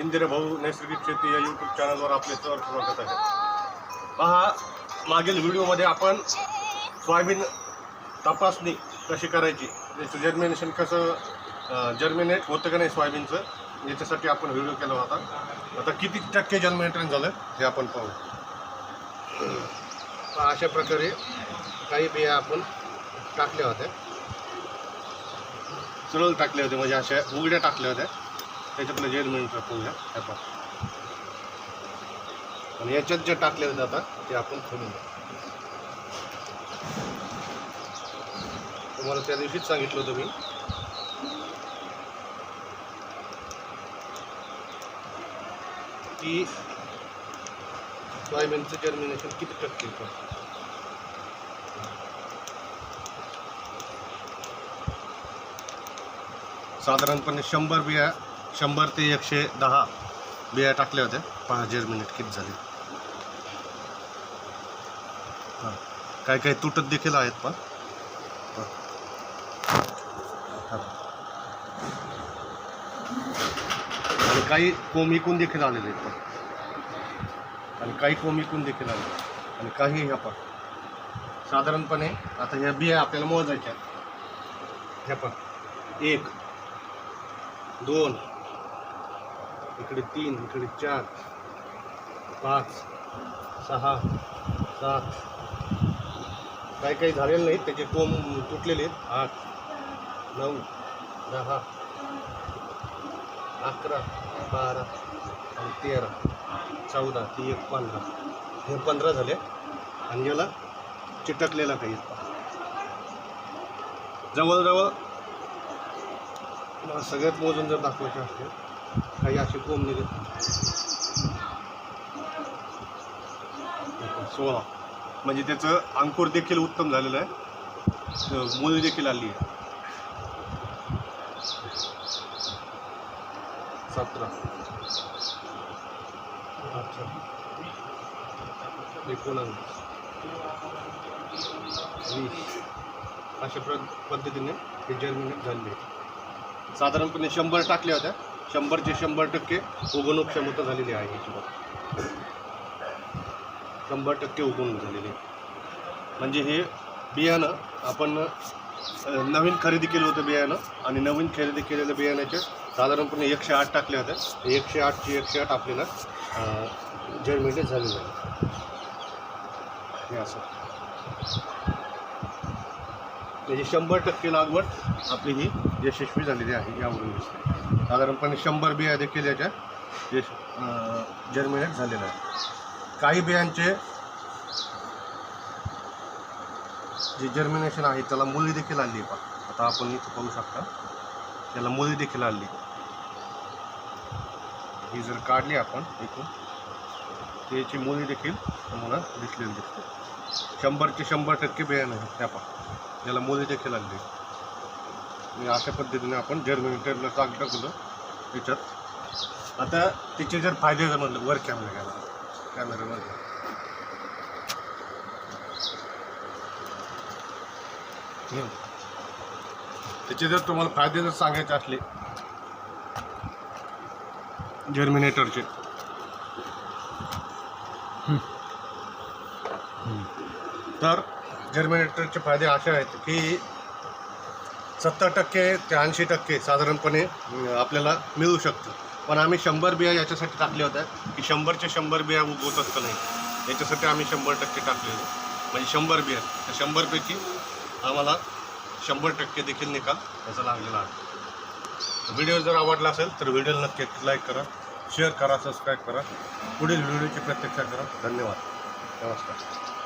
इंदिरा भाऊ नैसर्गिक शेती या यूट्यूब चॅनलवर आपले सर स्वागत आहे. पहा मागील व्हिडिओमध्ये आपण सोयाबीन तपासणी कशी करायची त्याचं जर्मिनेशन कसं जर्मिनेट होतं का नाही सोयाबीनचं याच्यासाठी आपण व्हिडिओ केला होता. आता किती टक्के जर्मिनेटन झालं हे आपण पाहू अशा प्रकारे काही बिया आपण टाकल्या होत्या. सरळ टाकल्या होत्या म्हणजे अशा उघड्या टाकल्या होत्या. त्याच्यातलं जर्मिनेशन पाहूया हे पहा आणि याच्यात जे टाकले जातात ते आपण खोलून तुम्हाला त्या दिवशीच सांगितलं होतं मी. की सोयाबीनचं जर्मिनेशन किती टक्के येतं साधारणपणे शंभर बिया शंभर ते एकशे दहा बिया टाकल्या होत्या. पहा मिनिट किती झाले? हां. काही काही तुटत देखील आहेत पण. आणि काही कोम इकून देखील आलेले आहेत पण. आणि काही कोम इकून देखील आले आणि काही ह्या पण. साधारणपणे आता ह्या बिया आपल्याला मोजायच्या ह्या पण. एक दोन इकडे तीन इकडे चार पाच सहा सात. काही काही झालेले नाहीत त्याचे कोंब तुटलेले आहेत. आठ नऊ दहा अकरा बारा आणि तेरा चौदा ती एक पंधरा. हे पंधरा झाले. आणि याला चिटकलेला काही जवळजवळ मला सगळ्यात मोजून जर दाखवायचे असते काही असे कोंब निघत सोळा. म्हणजे त्याचं अंकुर देखील उत्तम झालेलं आहे. मुली देखील आली आहे. सतरा. एकोणावीस वीस. अशा प्र पद्धतीने हे जर्मिनेट आहे साधारणपणे शंभर टाकल्या होत्या. शंभरचे शंभर टक्के उगवणूक क्षमता झालेली आहे याची शंभर टक्के उगवणूक झालेली. आहे. म्हणजे हे बियाणं आपण नवीन खरेदी केलं होतं बियाणं आणि नवीन खरेदी केलेल्या बियाण्याचे साधारणपणे एकशे आठ टाकले होत्या. एकशे आठची एकशे आठ आपल्याला जर्मिनेट झालेलं आहे. हे असं. त्याची शंभर टक्के लागवड आपली ही यशस्वी झालेली आहे यावरून दिसते. साधारणपणे शंभर बिया देखील याच्या जे जर्मिनेट झालेलं आहे काही बियांचे जे जर्मिनेशन आहे त्याला मुली देखील आली आहे पहा आता आपण इथं पाहू शकता. त्याला मुली देखील आली ही जर काढली आपण इथून त्याची मुली देखील तुम्हाला दिसलेली दिसते शंभरचे शंभर टक्के बियाणं आहे त्या पहा. याला मुली देखील आली अशा पद्धतीने आपण जर्मिनेटरला चाक टाकलं त्याच्यात. आता तिचे जर फायदे जर म्हणलं वर कॅमेरा घ्यायला. कॅमेरावर त्याचे जर तुम्हाला फायदे जर सांगायचे असले जर्मिनेटरचे तर जर्मिनेटरचे फायदे असे आहेत की सत्तर टक्के ते ऐंशी टक्के साधारणपणे आपल्याला मिळू शकतं. पण आम्ही शंभर बिया याच्यासाठी टाकल्या होत्या की शंभरच्या शंभर बिया उगवतात का नाही. याच्यासाठी आम्ही शंभर टक्के टाकलेले म्हणजे शंभर बिया. त्या शंभरपैकी आम्हाला शंभर टक्के देखील निकाल याचा लागलेला आहे. व्हिडिओ जर आवडला असेल तर व्हिडिओला नक्की लाईक करा शेअर करा सबस्क्राईब करा. पुढील व्हिडिओची प्रतीक्षा करा. धन्यवाद. नमस्कार.